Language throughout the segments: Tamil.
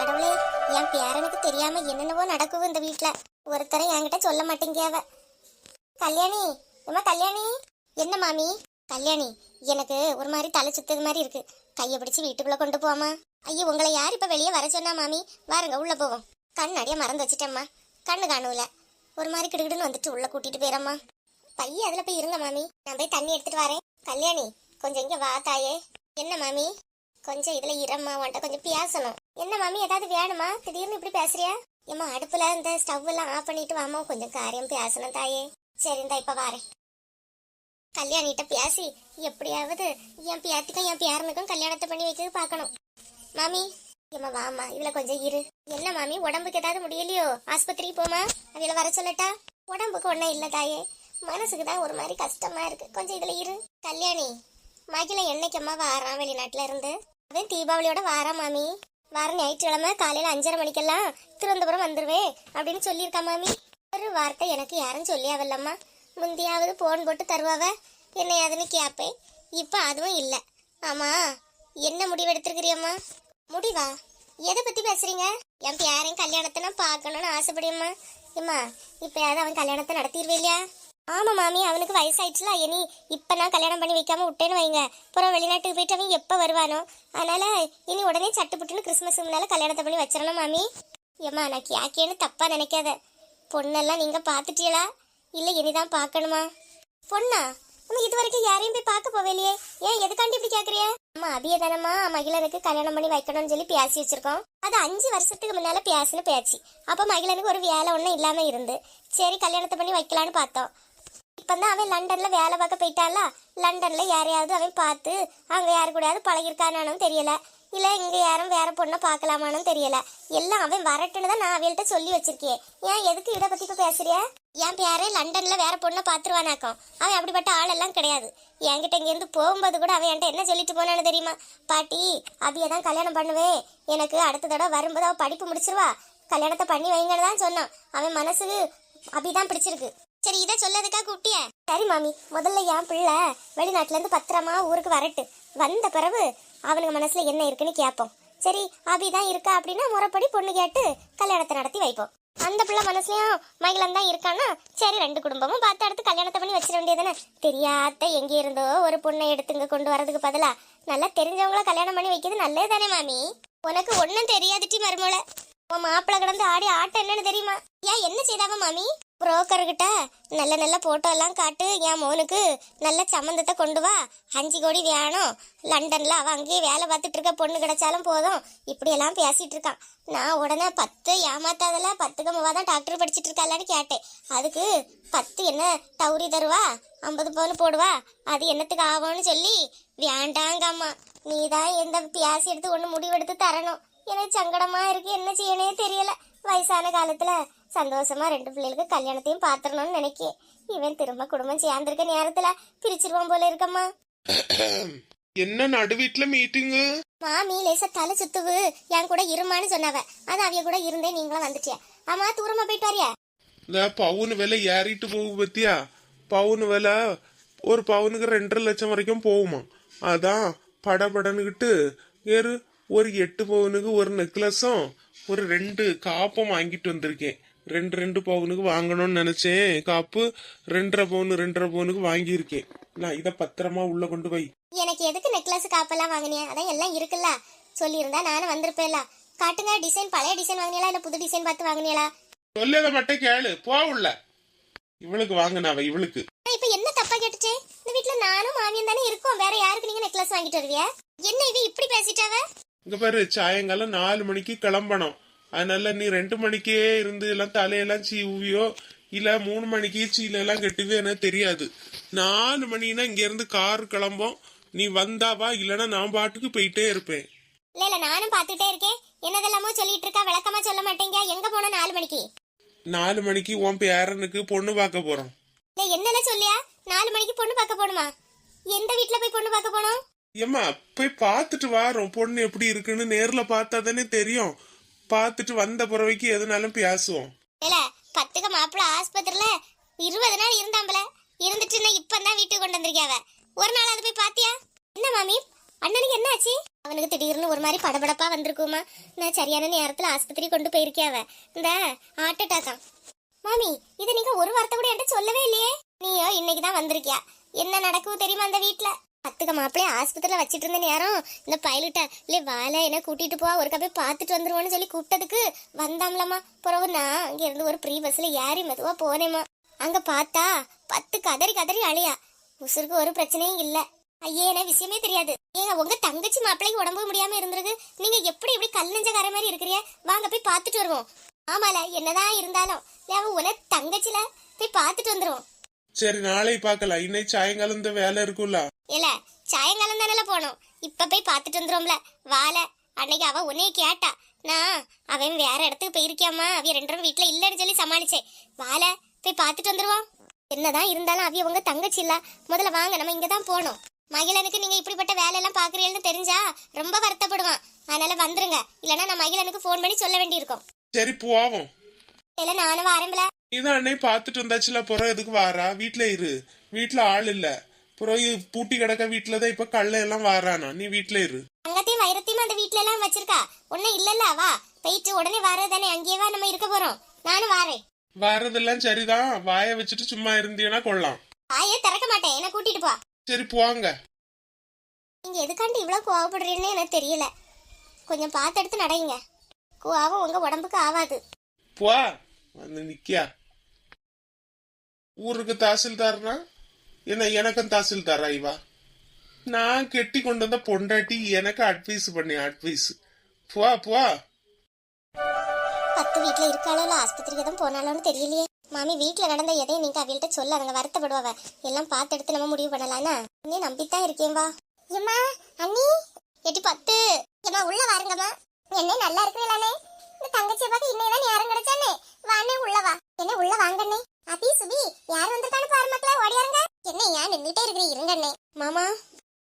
கடவுளே என் பேரனுக்கு தெரியாம என்னென்னவோ நடக்குது இந்த வீட்டுல ஒருத்தரை என்கிட்ட சொல்ல மாட்டேங்கியாவ கல்யாணி ஏம்மா கல்யாணி? என்ன மாமி? கல்யாணி எனக்கு ஒரு மாதிரி தலை சுத்தது மாதிரி இருக்கு. கையை பிடிச்சு வீட்டுக்குள்ள கொண்டு போமா ஐயோ உங்களை யார் இப்ப வெளியே வர சொன்னா மாமி? வாருங்க உள்ள போவோம். கண் மறந்து வச்சிட்டேம்மா. கண்ணு காணூல. ஒரு மாதிரி கிடுகிடுன்னு வந்துட்டு உள்ள கூட்டிட்டு போயிடம்மா பைய அதுல போய் இருங்க மாமி. நான் போய் தண்ணி எடுத்துட்டு வரேன். கல்யாணி கொஞ்சம் இங்க வா தாயே. என்ன மாமி? கொஞ்சம் இதுல இரம்மா உன்ட்ட கொஞ்சம் பேசணும். என்ன மாமி ஏதாவது வேணுமா? திடீர்னு இப்படி பேசுறியா? ஏம்மா அடுப்புல இந்த ஸ்டவ் எல்லாம் ஆஃப் பண்ணிட்டு வாமா கொஞ்சம் காரியம் பேசணும் தாயே. சரி இந்தா இப்ப வாரேன். கல்யாணிட்ட பேசி எப்படியாவது என் பியாத்திக்கும் என் பியாரனுக்கும் கல்யாணத்தை பண்ணி வைக்கிறது பார்க்கணும். மாமி ஏம்மா வாமா இதுல கொஞ்சம் இரு. என்ன மாமி உடம்புக்கு ஏதாவது முடியலையோ? ஆஸ்பத்திரிக்கு போமா? அதுல வர சொல்லட்டா? உடம்புக்கு ஒன்றும் இல்லை தாயே. மனசுக்கு தான் ஒரு மாதிரி கஷ்டமா இருக்கு. கொஞ்சம் இதுல இரு. கல்யாணி மகிழ என்னைக்கம்மா வாரான் வெளிநாட்டுல இருந்து? அவன் தீபாவளியோட வாரான் மாமி. வார ஞாயிற்றுக்கிழமை காலையில அஞ்சரை மணிக்கெல்லாம் திருவனந்தபுரம் வந்துருவேன் அப்படின்னு சொல்லியிருக்கா மாமி. ஒரு வார்த்தை எனக்கு யாரும் சொல்லியாவில்லம்மா. முந்தியாவது போன் போட்டு தருவாவ? என்ன அதுன்னு கேப்பேன். இப்போ அதுவும் இல்லை. ஆமா என்ன முடிவு எடுத்திருக்கிறியம்மா? முடிவா? எதை பத்தி பேசுறீங்க? என் யாரையும் கல்யாணத்தை நான் பார்க்கணும்னு ஆசைப்படியம்மா ஏம்மா இப்போ யாவது அவன் கல்யாணத்தை நடத்திடுவே இல்லையா? ஆமா மாமி அவனுக்கு வயசாயிடுச்சுல இனி இப்ப நான் கல்யாணம் பண்ணி வைக்காம விட்டேன்னு வைங்க. அப்புறம் வெளிநாட்டுக்கு போயிட்டு அவன் எப்ப வருவானோ. அதனால இனி உடனே சட்டு புட்டுன்னு கிறிஸ்மஸ் முன்னால கல்யாணத்தை பண்ணி வச்சிடணும் மாமி. ஏம்மா நான் கேக்கேன்னு தப்பா நினைக்காத. பொண்ணெல்லாம் நீங்க பாத்துட்டீங்களா இல்ல இனிதான் பார்க்கணுமா? பொண்ணா? நம்ம இது வரைக்கும் யாரையும் போய் பார்க்க போவேலையே ஏன் எதுக்காண்டி இப்படி கேக்குறிய? அம்மா அபிய தானம்மா மகிழனுக்கு கல்யாணம் பண்ணி வைக்கணும்னு சொல்லி பேசி வச்சிருக்கோம். அது அஞ்சு வருஷத்துக்கு முன்னால பேசின பேச்சு. அப்ப மகிழனுக்கு ஒரு வேலை ஒன்றும் இல்லாம இருந்து சரி கல்யாணத்தை பண்ணி வைக்கலான்னு பார்த்தோம். இப்பதான் அவன் லண்டன்ல வேலை பார்க்க போயிட்டாளா? லண்டன்ல யாரையாவது அவன் பார்த்து அங்க யாரு கூடயாவது பழகிருக்கானானும் தெரியல. இல்ல இங்க யாரும் வேற பொண்ணை பார்க்கலாமானும் தெரியல. எல்லாம் அவன் வரட்டுன்னு தான் நான் அவள்கிட்ட சொல்லி வச்சிருக்கேன். ஏன் எதுக்கு இதை பத்தி இப்ப பேசுறிய? என் பேரே லண்டன்ல வேற பொண்ணை பாத்துருவானாக்கும் அவன் அப்படிப்பட்ட ஆளெல்லாம் கிடையாது. என்கிட்ட இங்கேருந்து போகும்போது கூட அவன் என்கிட்ட என்ன சொல்லிட்டு போனான்னு தெரியுமா? பாட்டி அபியை தான் கல்யாணம் பண்ணுவேன். எனக்கு அடுத்த தடவை வரும்போது அவ படிப்பு முடிச்சிருவா. கல்யாணத்தை பண்ணி வைங்கன்னு தான் சொன்னான். அவன் மனசுக்கு அபிதான் பிடிச்சிருக்கு. சரி இதை சொல்லதுக்கா கூப்பிட்டிய சரி மாமி. முதல்ல என் பிள்ளை வெளிநாட்டுல இருந்து பத்திரமா ஊருக்கு வரட்டு. வந்த பிறகு அவனுக்கு மனசுல என்ன இருக்குன்னு கேட்போம். சரி அபிதான் இருக்கா அப்படின்னா முறைப்படி பொண்ணு கேட்டு கல்யாணத்தை நடத்தி வைப்போம். அந்த பிள்ளை மனசுலயும் மகிழம் தான் இருக்கான்னா சரி ரெண்டு குடும்பமும் பார்த்து அடுத்து கல்யாணத்தை பண்ணி வச்சிட வேண்டியதுன்னு தெரியாத எங்க இருந்தோ ஒரு பொண்ணை எடுத்து இங்க கொண்டு வரதுக்கு பதிலா நல்லா தெரிஞ்சவங்கள கல்யாணம் பண்ணி வைக்கிறது நல்லது தானே மாமி? உனக்கு ஒன்னும் தெரியாதுட்டி மருமோள. உன் மாப்பிள்ள கிடந்து ஆடி ஆட்டம் என்னன்னு தெரியுமா? ஏன் என்ன செய்தாவ மாமி? புரோக்கர்கிட்ட நல்ல நல்ல போட்டோ எல்லாம் காட்டு என் மோனுக்கு நல்ல சம்மந்தத்தை கொண்டு வா. அஞ்சு கோடி வேணும். லண்டன்ல அவன் அங்கேயே வேலை பார்த்துட்டு இருக்க பொண்ணு கிடைச்சாலும் போதும். இப்படி எல்லாம் பேசிட்டு இருக்கான். நான் உடனே பத்து ஏமாத்தாதல பத்துக்கு மூவா தான் டாக்டர் படிச்சுட்டு இருக்காளான்னு கேட்டேன். அதுக்கு பத்து என்ன டவுரி தருவா? ஐம்பது பவுன் போடுவா? அது என்னத்துக்கு ஆகும்னு சொல்லி வேண்டாங்கம்மா நீ தான் எந்த பியாசி எடுத்து ஒன்று முடிவெடுத்து தரணும். எனக்கு சங்கடமா இருக்கு என்ன செய்யணே தெரியல. வயசான காலத்துல சந்தோஷமா ரெண்டு பிள்ளைகளுக்கு கல்யாணத்தையும் பாத்திரணும்னு நினைக்கேன். இவன் திரும்ப குடும்பம் சேர்ந்திருக்க நேரத்துல பிரிச்சிருவான் போல இருக்கம்மா. என்ன நடு வீட்டுல மீட்டிங்கு மாமி லேசா தலை சுத்துவு. என் கூட இருமான்னு சொன்னவ. அது அவிய கூட இருந்தே நீங்களும் வந்துட்டியா? ஆமா தூரமா போயிட்டு வரியா? இந்த பவுன் விலை ஏறிட்டு போகு பத்தியா? பவுன் விலை ஒரு பவுனுக்கு ரெண்டரை லட்சம் வரைக்கும் போகுமா அதான் படபடன்னுகிட்டு ஏறு ஒரு எட்டு பவுனுக்கு ஒரு நெக்லஸும் ஒரு ரெண்டு காப்பும் வாங்கிட்டு வந்திருக்கேன். ரெண்டு ரெண்டு பவுனுக்கு வாங்கணும்னு நினைச்சேன். காப்பு ரெண்டரை பவுன் ரெண்டரை பவுனுக்கு வாங்கியிருக்கேன். நான் இதை பத்திரமா உள்ள கொண்டு வை எனக்கு எதுக்கு நெக்லஸ் காப்பெல்லாம் வாங்கினியா? அதான் எல்லாம் இருக்குல்ல. சொல்லியிருந்தா நானும் வந்திருப்பேன்ல. காட்டுங்க டிசைன் பழைய டிசைன் வாங்கினியா இல்ல புது டிசைன் பார்த்து வாங்கினியா சொல்லத மட்டும் கேளு. போ உள்ள. இவளுக்கு வாங்கினாவ இவளுக்கு. இப்ப என்ன தப்பா கேட்டுச்சே? இந்த வீட்ல நானும் மாமியும் தானே இருக்கோம். வேற யாருக்கு நீங்க நெக்லஸ் வாங்கிட்டு வருவியா? என்ன இவ இப்படி பேசிட்டாவ? இங்க பாரு சாயங்காலம் நாலு மணிக்கு கிளம்பணும். அதனால நீ ரெண்டு மணிக்கே இருந்து எல்லாம் தலையெல்லாம் சீவியோ இல்ல மூணு மணிக்கு சீல எல்லாம் கட்டுவே எனக்கு தெரியாது. நாலு மணினா இங்க இருந்து கார் கிளம்போம். நீ வந்தாவா இல்லனா நான் பாட்டுக்கு போயிட்டே இருப்பேன். இல்ல இல்ல நானும் பாத்துட்டே இருக்கேன். என்னதெல்லாமோ சொல்லிட்டு இருக்கா? விளக்கமா சொல்ல மாட்டேங்க. எங்க போன நாலு மணிக்கு? நாலு மணிக்கு உன் பேரனுக்கு பொண்ணு பார்க்க போறோம். என்னல சொல்லியா? நாலு மணிக்கு பொண்ணு பார்க்க போணுமா? எந்த வீட்ல போய் பொண்ணு பார்க்க போனோம்? ஏம்மா போய் பார்த்துட்டு வாரோம். பொண்ணு எப்படி இருக்குன்னு நேர்ல பார்த்தா தானே தெரியும். பார்த்துட்டு வந்த பிறவைக்கு எதுனாலும் பேசுவோம். இல்ல பத்துக்கு மாப்பிள்ள ஆஸ்பத்திரியில இருபது நாள் இருந்தாம்பல? இருந்துட்டு நான் இப்பதான் வீட்டுக்கு கொண்டு வந்திருக்காவ ஒரு நாள் அது போய் பாத்தியா? என்ன மாமி? அண்ணனுக்கு என்ன ஆச்சு அவனுக்கு திடீர்னு ஒரு மாதிரி படபடப்பா வந்திருக்குமா. நான் சரியான நேரத்துல ஆஸ்பத்திரி கொண்டு போயிருக்கியாவ இந்த ஹார்ட் அட்டாக்கா மாமி இதை நீங்க ஒரு வார்த்தை கூட என்கிட்ட சொல்லவே இல்லையே. நீயோ இன்னைக்கு தான் வந்திருக்கியா. என்ன நடக்கும் தெரியுமா அந்த வீட்டுல பத்துக்க மாப்பிள்ளைய ஆஸ்பத்திரியில வச்சிட்டு இருந்த நேரம் இந்த பைலட்ட இல்லை வாழை என்ன கூட்டிட்டு போ ஒரு போய் பார்த்துட்டு வந்துருவோன்னு சொல்லி கூப்பிட்டதுக்கு வந்தாம்லம்மா. பிறகு நான் அங்க இருந்து ஒரு ப்ரீ பஸ்ல ஏறி மெதுவா போனேம்மா. அங்க பார்த்தா பத்து கதறி கதறி அழியா உசுருக்கு ஒரு பிரச்சனையும் இல்லை. ஐயே எனக்கு விஷயமே தெரியாது. ஏங்க உங்க தங்கச்சி மாப்பிள்ளைக்கு உடம்பு முடியாம இருந்திருக்கு. நீங்க எப்படி இப்படி கல் நெஞ்சக்கார மாதிரி இருக்கிறிய வாங்க போய் பார்த்துட்டு வருவோம். ஆமால என்னதான் இருந்தாலும். உன தங்கச்சில போய் பார்த்துட்டு வந்துருவோம். சரி நாளை பார்க்கலாம். இன்னைக்கு சாயங்காலம் இந்த வேலை இருக்கும்ல. இல்ல சாயங்காலம் தானே போனோம். இப்ப போய் பார்த்துட்டு வந்துருவோம்ல. வாழ அன்னைக்கு அவ உன்னைய கேட்டா. நான் அவன் வேற இடத்துக்கு போயிருக்கியாமா அவிய ரெண்டு வீட்டுல இல்லைன்னு சொல்லி சமாளிச்சேன். வாழ போய் பார்த்துட்டு வந்துருவோம். என்னதான் இருந்தாலும் அவிய உங்க தங்கச்சி இல்ல. முதல்ல வாங்க நம்ம இங்க தான் போனோம். மகிழனுக்கு நீங்க இப்படிப்பட்ட வேலையெல்லாம் பாக்குறீங்கன்னு தெரிஞ்சா ரொம்ப வருத்தப்படுவான். அதனால வந்துருங்க. இல்லைன்னா நான் மகிழனுக்கு ஃபோன் பண்ணி சொல்ல வேண்டியிருக்கும். சரி போவோம். இல்ல நானும் வரம்பல இதான் அன்னை பார்த்துட்டு வந்தாச்சுல புறம் எதுக்கு வாரா? வீட்ல இரு. வீட்ல ஆள் இல்ல. புறம் இது பூட்டி கிடக்க வீட்டுலதான் இப்ப கல்ல எல்லாம் வாரானா? நீ வீட்ல இரு. தங்கத்தையும் வைரத்தையும் அந்த வீட்ல எல்லாம் வச்சிருக்கா. ஒன்னும் இல்லல்ல வா. போயிட்டு உடனே வரதானே அங்கேயே வா நம்ம இருக்க போறோம். நானும் வாரேன். வாரதெல்லாம் சரிதான். வாய வச்சுட்டு சும்மா இருந்தீங்கன்னா கொள்ளலாம். ஆயே திறக்க மாட்டேன். என்ன கூட்டிட்டு போ. சரி போவாங்க நீங்க எதுக்காண்டி இவ்வளவு கோவப்படுறீங்கன்னு எனக்கு தெரியல. கொஞ்சம் பார்த்து எடுத்து நடையுங்க கோவம் உங்க உடம்புக்கு ஆகாது போ வந்து நிக்கியா? ஊருக்கு தாசில்தார்னா? என்ன எனக்கும் தாசில்தாரா இவா? நான் கெட்டி கொண்டு வந்த பொண்டாட்டி எனக்கு அட்வைஸ் பண்ணி அட்வைஸ் போ போ. பத்து வீட்ல இருக்காளோ ஆஸ்பத்திரிக்கு தான் போனாலும் தெரியலையே. மாமி வீட்ல நடந்த எதையும் நீங்க அவள்கிட்ட சொல்ல அவங்க வருத்தப்படுவாவ. எல்லாம் பார்த்து எடுத்து நம்ம முடிவு பண்ணலாம்னா நீ நம்பித்தான் இருக்கேன் வா. ஏம்மா அண்ணி? எட்டி பத்து ஏம்மா உள்ள வாருங்கம்மா. என்ன நல்லா இருக்கிறீங்களானே இந்த தங்கச்சியை பார்க்க இன்னைக்கு யாரும் கிடைச்சானே வானே உள்ள வா. என்ன உள்ள வாங்கண்ணே அபி சுபி யார் வந்திருக்கான்னு பாரு மக்களே ஓடியாருங்க என்ன ஏன் நின்றுட்டே இருக்கிறீ இருங்கண்ணே மாமா.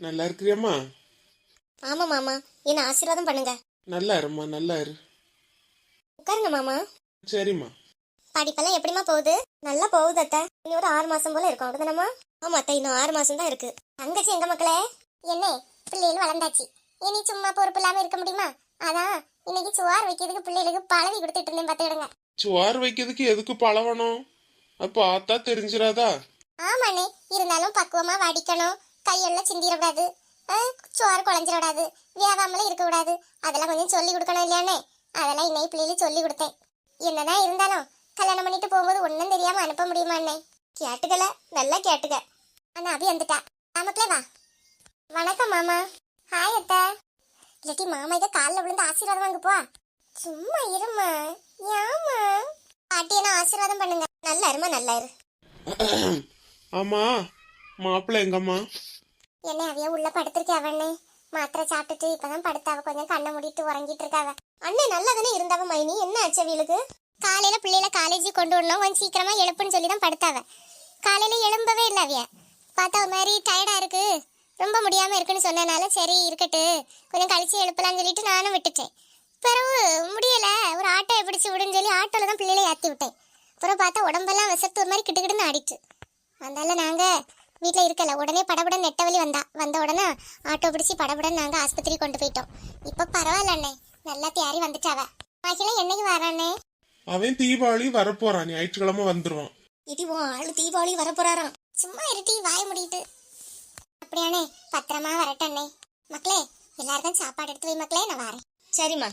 நல்லா இருக்கிறியம்மா? ஆமா மாமா. என்ன ஆசீர்வாதம் பண்ணுங்க. நல்லா இரும்மா நல்லா இரு. உட்காருங்க மாமா. சரிம்மா. படிப்பெல்லாம் எப்படிமா போகுது? நல்லா போகுது அத்தை. இனி ஒரு ஆறு மாசம் போல இருக்கும். அப்படிதானம்மா ஆமா அத்தை இன்னும் ஆறு மாசம் தான் இருக்கு. தங்கச்சி எங்க மக்களே? என்ன பிள்ளைகள் வளர்ந்தாச்சு. இனி சும்மா பொறுப்பு இல்லாம இருக்க முடியுமா? அதான் இன்னைக்கு சுவார் வைக்கிறதுக்கு பிள்ளைகளுக்கு பழவி கொடுத்துட்டு இருந்தேன் பாத்துக்கிடுங்க சோறு வைக்கிறதுக்கு எதுக்கு பழவணும்? பார்த்தா தெரிஞ்சிடாதா? ஆமாண்ணே இருந்தாலும் பக்குவமா வடிக்கணும். கையெல்லாம் சிந்திடக்கூடாது. சோறு குழஞ்சிடக்கூடாது. வியாபாமல இருக்கக்கூடாது. அதெல்லாம் கொஞ்சம் சொல்லி கொடுக்கணும் இல்லையானே அதெல்லாம் இன்னைக்கு பிள்ளைகளுக்கு சொல்லி கொடுத்தேன். என்னதான் இருந்தாலும் கல்யாணம் பண்ணிட்டு போகும்போது ஒன்றும் தெரியாம அனுப்ப முடியுமா அண்ணே? கேட்டுக்கல நல்லா கேட்டுக்க. அண்ணா அபி வந்துட்டா. ஆமாக்களே வா. வணக்கம் மாமா. ஹாய் அத்தா. இல்லாட்டி மாமா இதை காலில் விழுந்து ஆசீர்வாதம் வாங்க போ. சும்மா இருமா ஏமா பாட்டி என்ன ஆசீர்வாதம் பண்ணுங்க. நல்லா இருமா நல்லா இரு. ஆமா மாப்பிள்ளை எங்கம்மா? என்ன அவைய உள்ள படுத்திருக்கே அவண்ணே மாத்திரை சாப்பிட்டுட்டு இப்பதான் படுத்தாவ கொஞ்சம் கண்ணை மூடிட்டு உறங்கிட்டு இருக்காவ அண்ணே நல்லா தானே இருந்தாவ மைனி? என்ன ஆச்சு அவளுக்கு காலையில பிள்ளைல காலேஜ் கொண்டு வரணும். கொஞ்சம் சீக்கிரமா எழுப்புன்னு சொல்லி தான் படுத்தாவ. காலையில எழும்பவே இல்லை அவிய. பார்த்தா ஒரு மாதிரி டயர்டா இருக்கு. ரொம்ப முடியாம இருக்குன்னு சொன்னனால சரி இருக்கட்டு. கொஞ்சம் கழிச்சு எழுப்பலாம்னு சொல்லிட்டு நானும் விட்டுட்டேன். பிறகு முடியல. ஒரு ஆட்டோயை பிடிச்சு விடுன்னு சொல்லி ஆட்டோல தான் பிள்ளைகளை ஏற்றி விட்டேன். அப்புறம் பார்த்தா உடம்பெல்லாம் விசத்து ஒரு மாதிரி கிட்டு கிட்டுன்னு ஆடிட்டு. அதனால நாங்கள் வீட்டில் இருக்கல. உடனே படபடன் நெட்டவழி வந்தா. வந்த உடனே ஆட்டோ பிடிச்சி படபடன் நாங்கள் ஆஸ்பத்திரி கொண்டு போயிட்டோம். இப்போ பரவாயில்ல அண்ணே. நல்லா தேறி வந்துட்டாவ. மகிழ என்னைக்கு வரானே அவன் தீபாவளி வரப்போறான். ஞாயிற்றுக்கிழமை வந்துருவான். இது உன் ஆளு தீபாவளி வரப்போறாராம். சும்மா இருட்டி வாய முடிட்டு. அப்படியானே பத்திரமா வரட்டண்ணே. மக்களே எல்லாருக்கும் சாப்பாடு எடுத்து வை மக்களே நான் வரேன். சரிம்மா.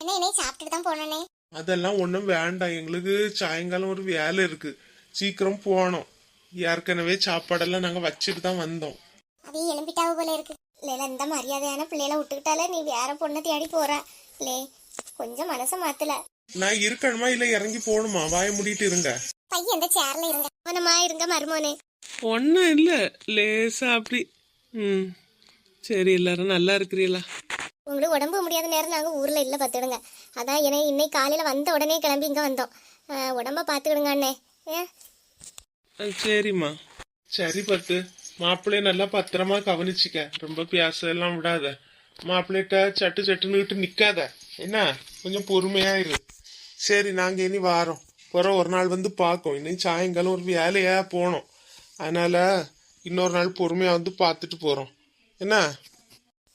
என்ன என்னை சாப்பிட்டுட்டு தான் போனேனே அதெல்லாம் ஒன்றும் வேண்டாம். எங்களுக்கு சாயங்காலம் ஒரு வேலை இருக்கு. சீக்கிரம் போனோம் ஏற்கனவே சாப்பாடெல்லாம் நாங்கள் வச்சுட்டு தான் வந்தோம். அதே எலும்பிட்டாவ போல இருக்கு. இல்ல இந்த மரியாதையான பிள்ளைகளை விட்டுக்கிட்டாலே நீ வேற பொண்ணை தேடி போற. லே கொஞ்சம் மனச மாத்தல. நான் இருக்கணுமா இல்லை இறங்கி போகணுமா? வாய மூடிட்டு இருங்க. பையன் இந்த சேர்ல இருங்க. மனமா இருங்க மருமோனே. ஒன்றும் இல்லை. லேசா அப்படி. ம். சரி எல்லாரும் நல்லா இருக்கிறீங்களா உங்களுக்கு உடம்பு முடியாத நேரம் நாங்க ஊர்ல இல்ல பாத்துடுங்க அதான் என்ன இன்னைக்கு காலையில வந்த உடனே கிளம்பி இங்க வந்தோம். அஹ், உடம்ப பாத்துக்கிடுங்க அண்ணே. ஏன் ஆ, சரிம்மா. சரி பத்து மாப்பிள்ளைய நல்லா பத்திரமா கவனிச்சுக்க. ரொம்ப பேசலாம் விடாத. மாப்பிள்ளைகிட்ட சட்டு சட்டுன்னுட்டு நிக்காத. என்ன? கொஞ்சம் பொறுமையா இரு. சரி நாங்க இனி வாரோம். பிறகு ஒரு நாள் வந்து பார்க்கோம். இன்னும் சாயங்காலம் ஒரு வேலையா போனோம். அதனால இன்னொரு நாள் பொறுமையா வந்து பார்த்துட்டு போறோம். என்ன?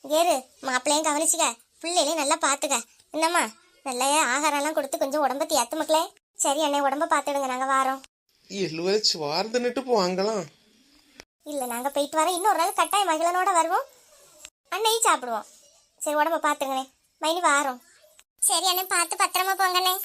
ஏறு மாப்பிள்ளையும் கவனிச்சுக்க. பிள்ளைகளையும் நல்லா பார்த்துக்க. என்னம்மா? நல்லா ஆகாரம்லாம் கொடுத்து கொஞ்சம் உடம்ப தேத்து மக்களே. சரி அண்ணே உடம்ப பார்த்துடுங்க. நாங்கள் வாரோம். எழுவரை சுவார்ந்துன்னுட்டு போவாங்களாம். இல்லை நாங்கள் போயிட்டு வரோம். இன்னொரு நாள் கட்டாயம் மகிழனோட வருவோம். அன்னையும் சாப்பிடுவோம். சரி உடம்ப பார்த்துங்கண்ணே மைனி வாரோம். சரி அண்ணே பார்த்து பத்திரமா போங்கண்ணே.